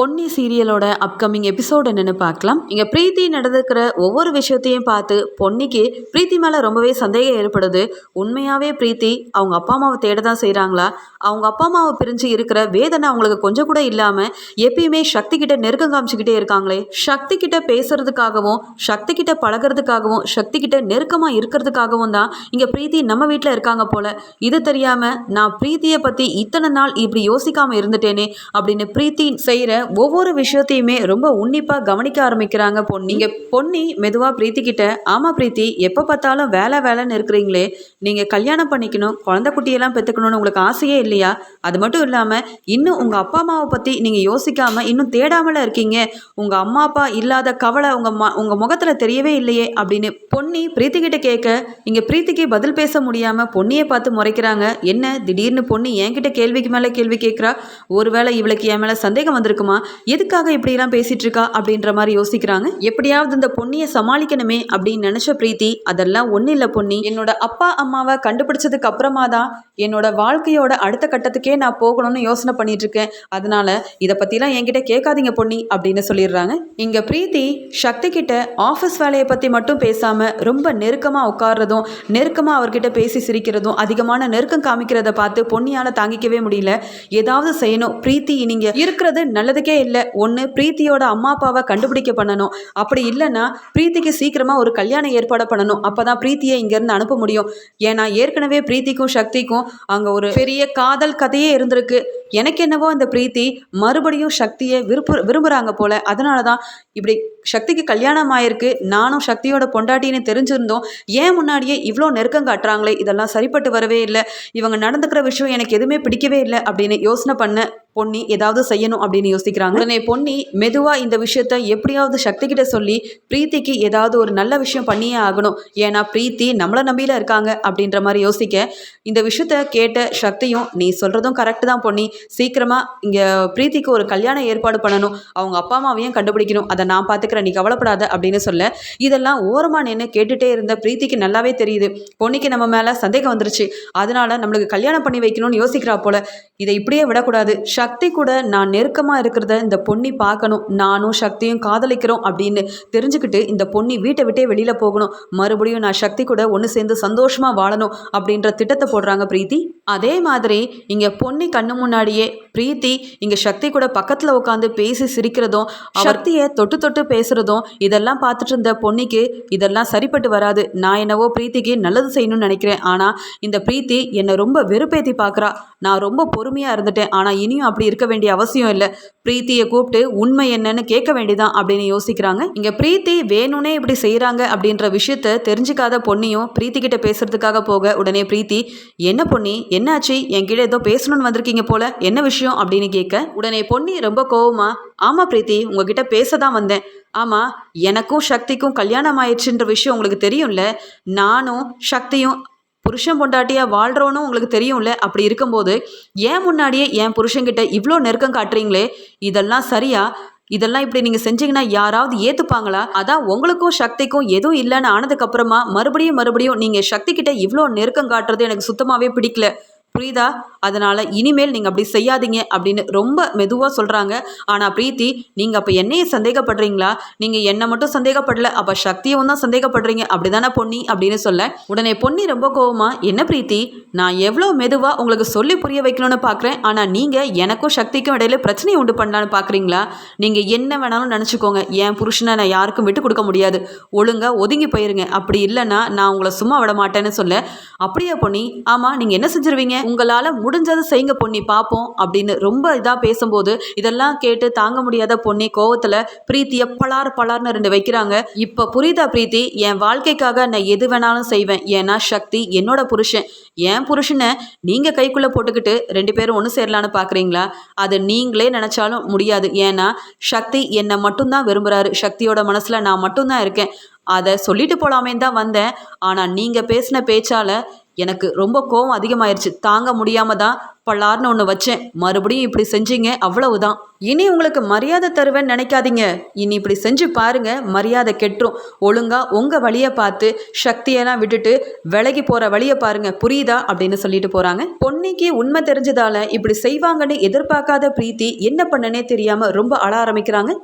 Ponni சீரியலோட upcoming episode என்னென்னு பார்க்கலாம். இங்கே பிரீத்தி நடந்துக்கிற ஒவ்வொரு விஷயத்தையும் பார்த்து பொன்னிக்கு பிரீத்தி மேலே ரொம்பவே சந்தேகம் ஏற்படுது. உண்மையாகவே பிரீத்தி அவங்க அப்பா அம்மாவை தேட தான் செய்கிறாங்களா அவங்க அப்பா அம்மாவை பிரிஞ்சு இருக்கிற வேதனை அவங்களுக்கு கொஞ்சம் கூட இல்லாமல் எப்பயுமே சக்தி கிட்ட நெருக்கம் காமிச்சுக்கிட்டே இருக்காங்களே. சக்தி கிட்ட பேசுறதுக்காகவும் சக்தி கிட்ட பழகிறதுக்காகவும் சக்தி கிட்ட நெருக்கமாக இருக்கிறதுக்காகவும் தான் இங்கே பிரீத்தி நம்ம வீட்டில் இருக்காங்க போல. இது தெரியாமல் நான் பிரீத்தியை பற்றி இத்தனை நாள் இப்படி யோசிக்காமல் இருந்துட்டேனே அப்படின்னு பிரீத்தி செய்கிற ஒவ்வொரு விஷயத்தையுமே ரொம்ப உன்னிப்பாக கவனிக்க ஆரம்பிக்கிறாங்க பொன்னி. இங்கே பொன்னி மெதுவாக பிரீத்தி கிட்ட ஆமாம் பிரீத்தி எப்போ பார்த்தாலும் வேலை வேலைன்னு இருக்கிறீங்களே நீங்கள் கல்யாணம் பண்ணிக்கணும் குழந்தை குட்டியெல்லாம் பெற்றுக்கணும்னு உங்களுக்கு ஆசையே இல்லையா? அது மட்டும் இல்லாமல் இன்னும் உங்கள் அப்பா அம்மாவை பற்றி நீங்கள் யோசிக்காமல் இன்னும் தேடாமல இருக்கீங்க. உங்கள் அம்மா அப்பா இல்லாத கவலை உங்கள் ம உங்கள் முகத்தில் தெரியவே இல்லையே அப்படின்னு பொன்னி பிரீத்தி கிட்ட கேட்க இங்கே பிரீத்திக்கு பதில் பேச முடியாமல் பொன்னியை பார்த்து முறைக்கிறாங்க. என்ன திடீர்னு பொண்ணு என்கிட்ட கேள்விக்கு மேலே கேள்வி கேட்குறா? ஒருவேளை இவளுக்கு என் மேலே சந்தேகம் வந்திருக்குமா? எதுக்காக இப்படிலாம் பேசிட்டு இருக்கா அப்படின்ற மாதிரி யோசிக்கிறாங்க. எப்படியாவது இந்த பொன்னியை சமாளிக்கணுமே அப்படின்னு நினச்ச பிரீத்தி அதெல்லாம் ஒன்றும் இல்லை பொன்னி. என்னோட அப்பா அம்மாவை கண்டுபிடிச்சதுக்கு அப்புறமா தான் என்னோட வாழ்க்கையோட அடுத்த கட்டத்துக்கே நான் போகணும்னு யோசனை பண்ணிட்டு இருக்கேன் அதனால இதை பற்றிலாம் என்கிட்ட கேட்காதீங்க பொன்னி அப்படின்னு சொல்லிடுறாங்க. இங்கே பிரீத்தி சக்தி கிட்ட ஆஃபீஸ் வேலையை பற்றி மட்டும் பேசாமல் ரொம்ப நெருக்கமாக உட்கார்றதும் நெருக்கமாக அவர்கிட்ட பேசி சிரிக்கிறதும் அதிகமான நெருக்கம் காமிக்கிறத பார்த்து பொன்னியால் தாங்கிக்கவே முடியல. ஏதாவது செய்யணும். பிரீத்தி நீங்கள் இருக்கிறது நல்லது பண்ணுறதுக்கே இல்லை. ஒன்று பிரீத்தியோட அம்மா அப்பாவை கண்டுபிடிக்க பண்ணணும். அப்படி இல்லைன்னா பிரீத்திக்கு சீக்கிரமாக ஒரு கல்யாணம் ஏற்பாடு பண்ணணும். அப்போ தான் பிரீத்தியை இங்கேருந்து அனுப்ப முடியும். ஏன்னா ஏற்கனவே பிரீத்திக்கும் சக்திக்கும் அங்கே ஒரு பெரிய காதல் கதையே இருந்திருக்கு. எனக்கு என்னவோ இந்த பிரீத்தி மறுபடியும் சக்தியை விருப்பு விரும்புகிறாங்க போல. அதனால தான் இப்படி சக்திக்கு கல்யாணம் ஆயிருக்கு. நானும் சக்தியோட பொண்டாட்டின்னு தெரிஞ்சிருந்தோம். ஏன் முன்னாடியே இவ்வளோ நெருக்கம் காட்டுறாங்களே? இதெல்லாம் சரிப்பட்டு வரவே இல்லை. இவங்க நடந்துக்கிற விஷயம் எனக்கு எதுவுமே பிடிக்கவே இல்லை அப்படின்னு யோசனை பண்ண பொன்னி ஏதாவது செய்யணும் அப்படின்னு யோசிக்கிறாங்க. உடனே பொன்னி மெதுவாக இந்த விஷயத்த எப்படியாவது சக்தி கிட்ட சொல்லி பிரீத்திக்கு ஏதாவது ஒரு நல்ல விஷயம் பண்ணியே ஆகணும். ஏன்னா பிரீத்தி நம்மளை நம்பியில இருக்காங்க அப்படின்ற மாதிரி யோசிக்க இந்த விஷயத்த கேட்ட சக்தியும் நீ சொல்கிறதும் கரெக்டு தான் பொன்னி. சீக்கிரமாக இங்கே பிரீத்திக்கு ஒரு கல்யாணம் ஏற்பாடு பண்ணணும். அவங்க அப்பா அம்மாவையும் கண்டுபிடிக்கணும். அதை நான் பார்த்துக்கிறேன் நீ கவலைப்படாத அப்படின்னு சொல்ல இதெல்லாம் ஓரமாக நின்று கேட்டுட்டே இருந்த பிரீத்திக்கு நல்லாவே தெரியுது. பொன்னிக்கு நம்ம மேலே சந்தேகம் வந்துருச்சு. அதனால நம்மளுக்கு கல்யாணம் பண்ணி வைக்கணும்னு யோசிக்கிறா போல. இதை இப்படியே விடக்கூடாது. சக்தி கூட நான் நெருக்கமாக இருக்கிறத இந்த பொன்னி பார்க்கணும். நானும் சக்தியும் காதலிக்கிறோம் அப்படின்னு தெரிஞ்சுக்கிட்டு இந்த பொன்னி வீட்டை விட்டே வெளியில் போகணும். மறுபடியும் நான் சக்தி கூட ஒன்று சேர்ந்து சந்தோஷமாக வாழணும் அப்படின்ற திட்டத்தை போடுறாங்க பிரீத்தி. அதே மாதிரி இங்கே பொன்னி கண்ணு முன்னாடியே பிரீத்தி இங்கே சக்தி கூட பக்கத்தில் உட்காந்து பேசி சிரிக்கிறதும் சக்தியை தொட்டு தொட்டு பேசுகிறதும் இதெல்லாம் பார்த்துட்டு இருந்த பொன்னிக்கு இதெல்லாம் சரிப்பட்டு வராது. நான் என்னவோ பிரீத்திக்கு நல்லது செய்யணும்னு நினைக்கிறேன். ஆனால் இந்த பிரீத்தி என்னை ரொம்ப வெறுப்பேத்தி பார்க்குறா. நான் ரொம்ப பொறுமையாக இருந்துட்டேன். ஆனால் இனியும் அப்படி இருக்க வேண்டிய அவசியம் இல்லை. பிரீத்தியை கூப்பிட்டு உண்மை என்னன்னு கேட்க வேண்டியதான் அப்படின்னு யோசிக்கிறாங்க. இங்கே பிரீத்தி வேணும்னே இப்படி செய்கிறாங்க அப்படின்ற விஷயத்த தெரிஞ்சுக்காத பொண்ணியும் பிரீத்தி கிட்ட பேசுறதுக்காக போக உடனே பிரீத்தி என்ன பொண்ணி என்னாச்சு? என்கிட்ட ஏதோ பேசணும்னு வந்திருக்கீங்க போல. என்ன விஷயம்? அப்படின்னு கேட்க உடனே பொண்ணி ரொம்ப கோவமா ஆமாம் பிரீத்தி உங்ககிட்ட பேச தான் வந்தேன். ஆமாம் எனக்கும் சக்திக்கும் கல்யாணம் ஆயிடுச்சுன்ற விஷயம் உங்களுக்கு தெரியும்ல. நானும் சக்தியும் புருஷன் பொண்டாட்டியாக வாழ்கிறோன்னு உங்களுக்கு தெரியும்ல? அப்படி இருக்கும்போது ஏன் முன்னாடியே என் புருஷங்கிட்ட இவ்வளோ நெருக்கம் காட்டுறீங்களே? இதெல்லாம் சரியா? இதெல்லாம் இப்படி நீங்கள் செஞ்சீங்கன்னா யாராவது ஏற்றுப்பாங்களா அதான் உங்களுக்கும் சக்திக்கும் எதுவும் இல்லைன்னு ஆனதுக்கப்புறமா மறுபடியும் மறுபடியும் நீங்கள் சக்தி கிட்ட இவ்வளோ நெருக்கம் காட்டுறது எனக்கு சுத்தமாகவே பிடிக்கல. புரியுதா? அதனால் இனிமேல் நீங்கள் அப்படி செய்யாதீங்க அப்படின்னு ரொம்ப மெதுவாக சொல்கிறாங்க ஆனால் பிரீத்தி நீங்கள் அப்போ என்னையே சந்தேகப்படுறீங்களா? நீங்கள் என்னை மட்டும் சந்தேகப்படல அப்போ சக்தியும் தான் சந்தேகப்படுறீங்க. அப்படி தானே பொன்னி அப்படின்னு சொல்ல உடனே பொன்னி ரொம்ப கோவமாக என்ன பிரீத்தி நான் எவ்வளோ மெதுவாக உங்களுக்கு சொல்லி புரிய வைக்கணும்னு பார்க்குறேன் ஆனால் நீங்கள் எனக்கும் சக்திக்கும் இடையில பிரச்சனையை உண்டு பண்ணலான்னு பார்க்குறீங்களா நீங்கள் என்ன வேணாலும் நினச்சிக்கோங்க. என் புருஷனை நான் யாருக்கும் விட்டு கொடுக்க முடியாது. ஒழுங்காக ஒதுங்கி போயிருங்க. அப்படி இல்லைன்னா நான் உங்களை சும்மா விட மாட்டேன்னு சொல்ல அப்படியே பொன்னி ஆமாம் நீங்கள் என்ன செஞ்சிருவீங்க? உங்களால் முடிஞ்சதை செய்யுங்க பொன்னி பார்ப்போம் அப்படின்னு ரொம்ப இதாக பேசும்போது இதெல்லாம் கேட்டு தாங்க முடியாத பொன்னி கோவத்தில் பிரீத்தியை பலார் பலார்னு ரெண்டு வைக்கிறாங்க. இப்போ புரியுதா பிரீத்தி? என் வாழ்க்கைக்காக நான் எது வேணாலும் செய்வேன். ஏன்னா சக்தி என்னோட புருஷன். என் புருஷனை நீங்கள் கைக்குள்ளே போட்டுக்கிட்டு ரெண்டு பேரும் ஒன்று சேரலான்னு பார்க்குறீங்களா அது நீங்களே நினச்சாலும் முடியாது. ஏன்னா சக்தி என்னை மட்டும்தான் விரும்புகிறாரு சக்தியோட மனசில் நான் மட்டும்தான் இருக்கேன். அதை சொல்லிட்டு போலாமே தான் வந்தேன். ஆனால் நீங்கள் பேசின பேச்சால் எனக்கு ரொம்ப கோவம் அதிகமாயிருச்சு. தாங்க முடியாம தான் பல்லார்னு ஒன்று வச்சேன். மறுபடியும் இப்படி செஞ்சீங்க அவ்வளவுதான். இனி உங்களுக்கு மரியாதை தருவேன்னு நினைக்காதீங்க. இனி இப்படி செஞ்சு பாருங்க மரியாதை கெட்டுரும். ஒழுங்கா உங்க வழியை பார்த்து சக்தியெல்லாம் விட்டுட்டு விலகி போற வழியை பாருங்க. புரியுதா? அப்படின்னு சொல்லிட்டு போறாங்க. பொன்னிக்கு உண்மை தெரிஞ்சதால இப்படி செய்வாங்கன்னு எதிர்பார்க்காத பிரீத்தி என்ன பண்ணனே தெரியாம ரொம்ப அழ ஆரம்பிக்கிறாங்க.